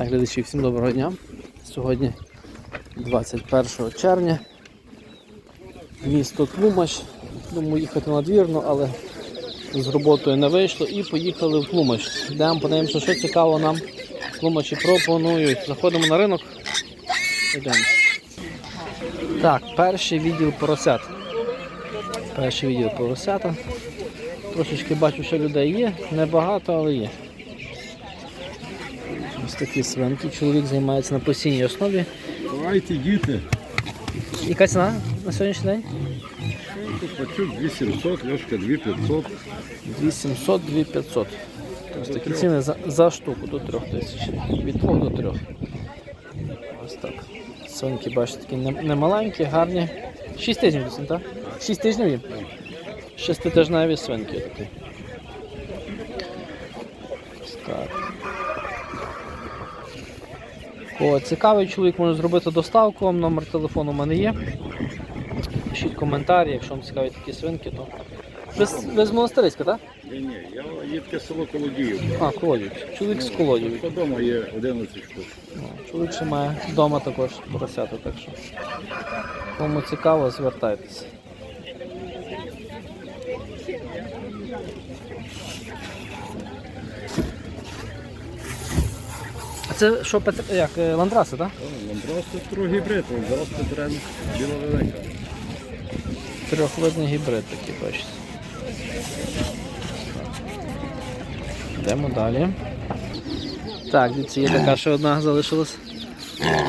Так, глядачі, всім доброго дня. Сьогодні 21 червня. Місто Тлумач. Думаю їхати надвірно, але з роботою не вийшло і поїхали в Тлумач. Йдемо, подивимося, що цікаво нам Тлумачі пропонують. Заходимо на ринок. Йдемо. Так, перший відділ поросят. Перший відділ поросята. Трошечки бачу, що людей є. Небагато, але є. Ось такі свинки. Чоловік займається на постійній основі. Давайте, діти. Яка ціна на сьогоднішній день? Пачок 2700, ляшка 2500. 2700, 2500. Ось такі ціни за, за штуку до 3000. Від 2 до 3. Ось так. Свинки, бачите, такі немаленькі, гарні. 6 тижнів десь, так? 6 тижнів їм? Шеститижневі свинки такі. Так. О, цікавий чоловік може зробити доставку, вам номер телефону у мене є. Пишіть коментарі, якщо вам цікаві такі свинки, то. Ви, з- ви з монастириська, так? Ні, ні, я є таке село Колодіїв. А, Колодів. Чоловік з Колодів. Вдома є 11 штук. Ну, Чоловік ще має вдома також поросята, так що кому цікаво, звертайтеся. Це що Петр... як е, ландраси, так? Вам просто гібрид, зараз Петрен біла велика. Трьохвидний гібрид такий, бачите. Йдемо далі. Так, дивіться, є така ще одна залишилась.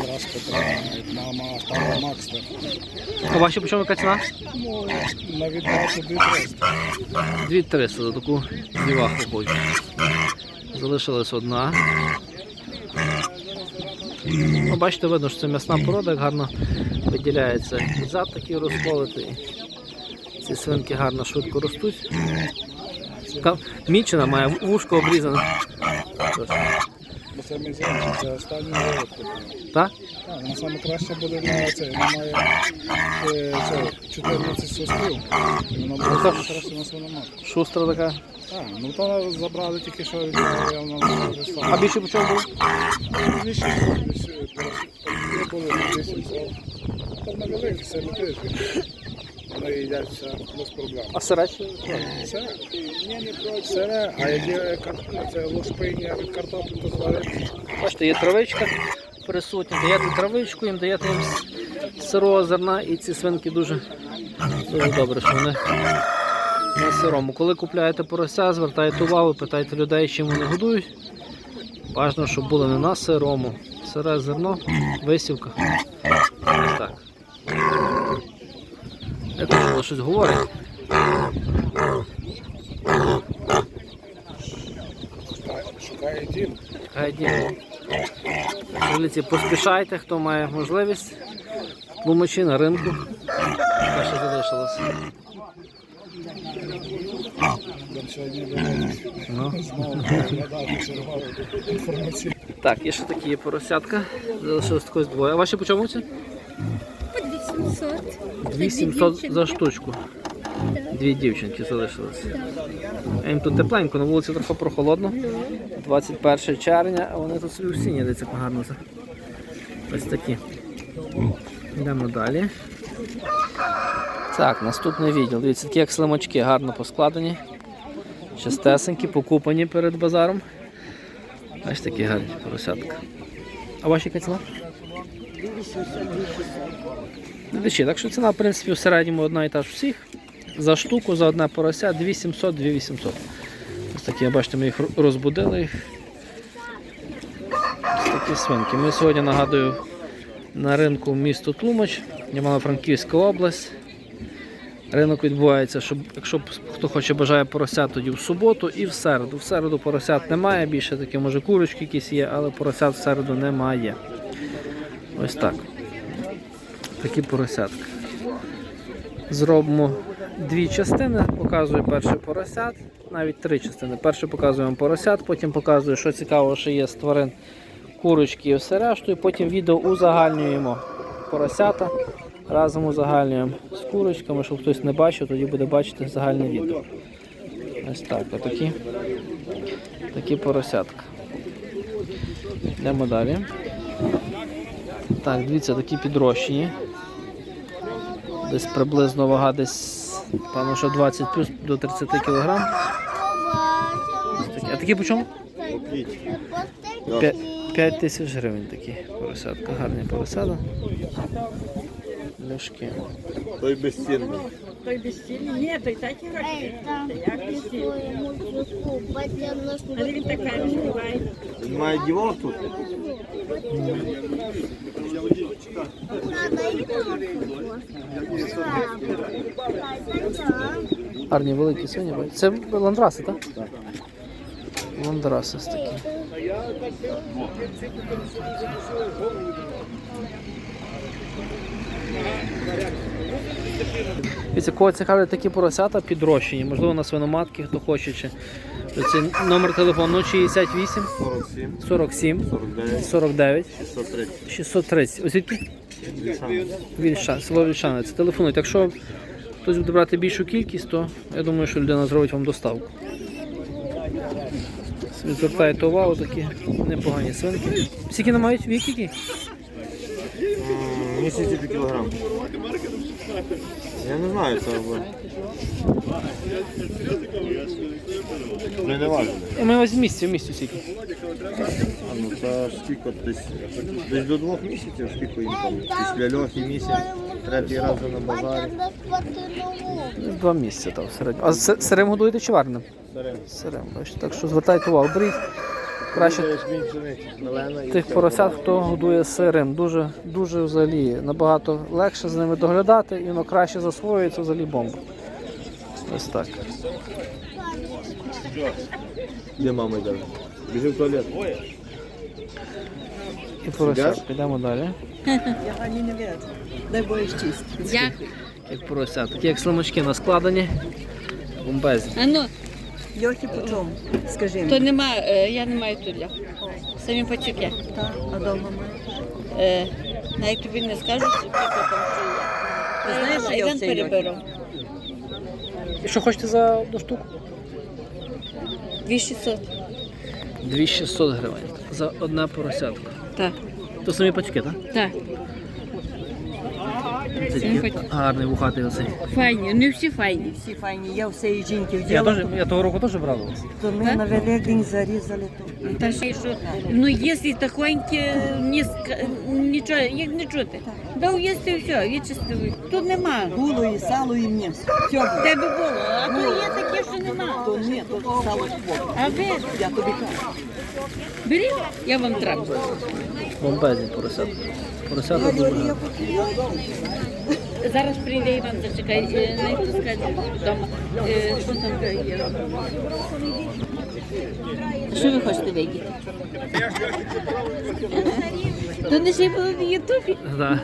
Раз Петра, мама, папа Макс, так. А ваші по чому яка ціна? Ну, на віддачу 2300. 2300 за таку діваху хочу. Залишилась одна. Ну, бачите, видно, що це м'ясна порода, як гарно виділяється. І зад такий розколотий. Ці свинки гарно швидко ростуть. Така Мічена має вушко обрізане. Бо це мізинчик, це останній виводку. Так? Так, вона саме краще буде на це, вона має е, це, 14 сосків. Вона буде краще на свиноматку. Шустра така. Так, ну то забрали тільки що від А більше по чому було? Більше, більше, 800. Там на великі, це не. Вони їдять все без проблем. А сиречі? Це ні, не проти сире, а як є кар- це лошпиня від картоплі, то зварити. Бачите, є травичка присутня, даєте травичку, їм даєте їм сирого зерна і ці свинки дуже, дуже добре, що вони на сирому. Коли купляєте порося, звертайте увагу, питайте людей, чим вони годують. Важно, щоб було не на сирому. Сире зерно, висівка. Ось так. Я думаю, щось говорить. Шукає, шукає дім. Гайдімо. Вулиці поспішайте, хто має можливість. Тлумачі на ринку. Те, що залишилось. Там сьогодні Ну. знову переглядати чергову інформацію. Так, є ще такі поросятка. Залишилось такось двоє. А ваші по чому ці? По 2700. 2700 за штучку. Дві дівчинки залишилось. Їм тут тепленько, на вулиці трохи прохолодно. 21 червня, а вони тут собі всі сіняться гарно. Ось такі. Йдемо далі. Так, наступний відділ. Дивіться, такі як слимачки, гарно поскладені. Чистесенькі, покупані перед базаром. Ось такі гарні поросятка. А ваші яка ціна? Глядачі, так що ціна, в принципі, в середньому одна і та ж всіх. За штуку, за одне порося 2700 2800 Ось такі, бачите, ми їх розбудили. Ось такі свинки. Ми сьогодні, нагадую, на ринку місто Тлумач, Івано-Франківська область. Ринок відбувається, щоб, якщо хто хоче бажає поросят, тоді в суботу і в середу. В середу поросят немає, більше такі, може курочки якісь є, але поросят в середу немає. Ось так. Такі поросятки. Зробимо дві частини. Показую перший поросят, навіть три частини. Перше показую вам поросят, потім показую, що цікаво, що є з тварин курочки і все решту. І потім відео узагальнюємо поросята. Разом узагальнюємо з курочками, щоб хтось не бачив, тоді буде бачити загальне відео. Ось так, отакі такі поросятка. Йдемо далі. Так, дивіться, такі підрощені. Десь приблизно вага десь, певно, що 20 плюс до 30 кг. А такі по чому? 5 тисяч гривень такі поросятка. Гарні поросята. Ляшки. Той безцінний. Той безцільний? Ні, той так і гроші. Як безцільний? Але він так файно співає. Він має дівок тут. Гарні великі бачите. Це ландраси, так? Так. Ландраси такі. Дивіться, кого цікавлять такі поросята підрощені, можливо на свиноматки, хто хоче. Чи... Це номер телефону 068 47, 47 49, 49 630. 630. Ось звідки? Вільша, село Вільшанець. Телефонуйте. Якщо хтось буде брати більшу кількість, то я думаю, що людина зробить вам доставку. Собі Звертайте увагу, такі непогані свинки. Скільки не мають вік які? М, Місяці до кілограм. Я не знаю, це. Ми не важили. Я маю ось в місці, в місці скільки. А ну це скільки десь, десь до двох місяців, скільки їм там. Після льохи місяць, третій раз вже на базарі. Два місяці там в середньому. А с- сирим годуєте чи? Беремо. Сирим, бачите. Так що звертайте увагу. Беріть краще тих поросят, хто годує сирим. Дуже, дуже взагалі набагато легше з ними доглядати, і воно краще засвоюється взагалі бомба. Ось так. Де мама йде? Біжи в туалет. І поросят. Підемо далі. Я пані не вірю. Дай Боже чисть. Дякую. Як поросят. Такі як слимачки наскладені. Бомбезні. Льохи по чому? Скажи то нема, е, я не маю тут. Самі пацюки. Так, а дома має? Е, навіть тобі не скажу, скільки там чує. Ти знаєш, що я Іван в переберу. І що хочете за одну штуку? 2600. 2600 гривень за одне поросятко. Так, То самі пацюки, так? так. Це гарний вухатий оцей. Файні, не всі файні. Всі файні, я всієї жінки Я, вділа, теж, я того року теж брав то ми на Великдень зарізали тут. Та ще й що, ну якщо тихоньки, ні, нічого, як не чути. Дав їсти все, відчистили. Тут нема. Було і сало, і м'ясо. Все В. Тебе було, а то є таке, що нема. То ні, то сало. А ви Я тобі кажу. беріть, я вам треба. Бомбезні поросятка. Поросята дуже. Зараз прийде Іван, зачекай, е, не пускайте вдома. Е, Що там є? Що ви хочете видіти? То не ще було в Ютубі. Да.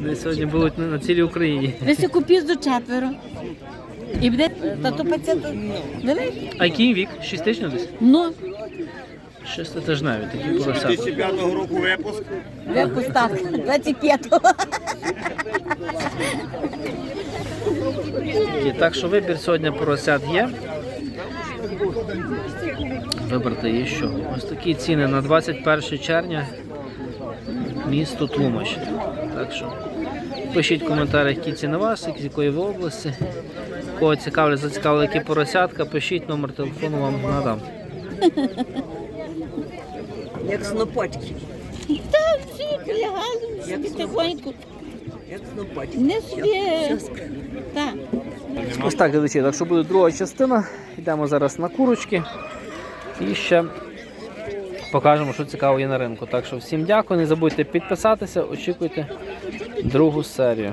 Вони сьогодні будуть на, цілій Україні. Ви се купіть до четверо. І буде та то пацієнт великий. А який вік? 6 тижнів десь? Ну, Шеститижневі такі поросята. 2005 року випуск. випуск так, 25-го. Такі. Так що вибір сьогодні поросят є. Вибрати є що. Ось такі ціни на 21 червня. Місто Тлумач. Так що пишіть в коментарях, які ціни у вас, з якої ви області. Кого цікавлять, зацікавили, які поросятка, пишіть номер телефону вам надам. Як снопочки. Так, всі лягали, собі тихоньку. Як снопочки. Не собі. Так. Ось так, глядачі, так що буде друга частина. Йдемо зараз на курочки і ще покажемо, що цікаво є на ринку. Так що всім дякую, не забудьте підписатися, очікуйте другу серію.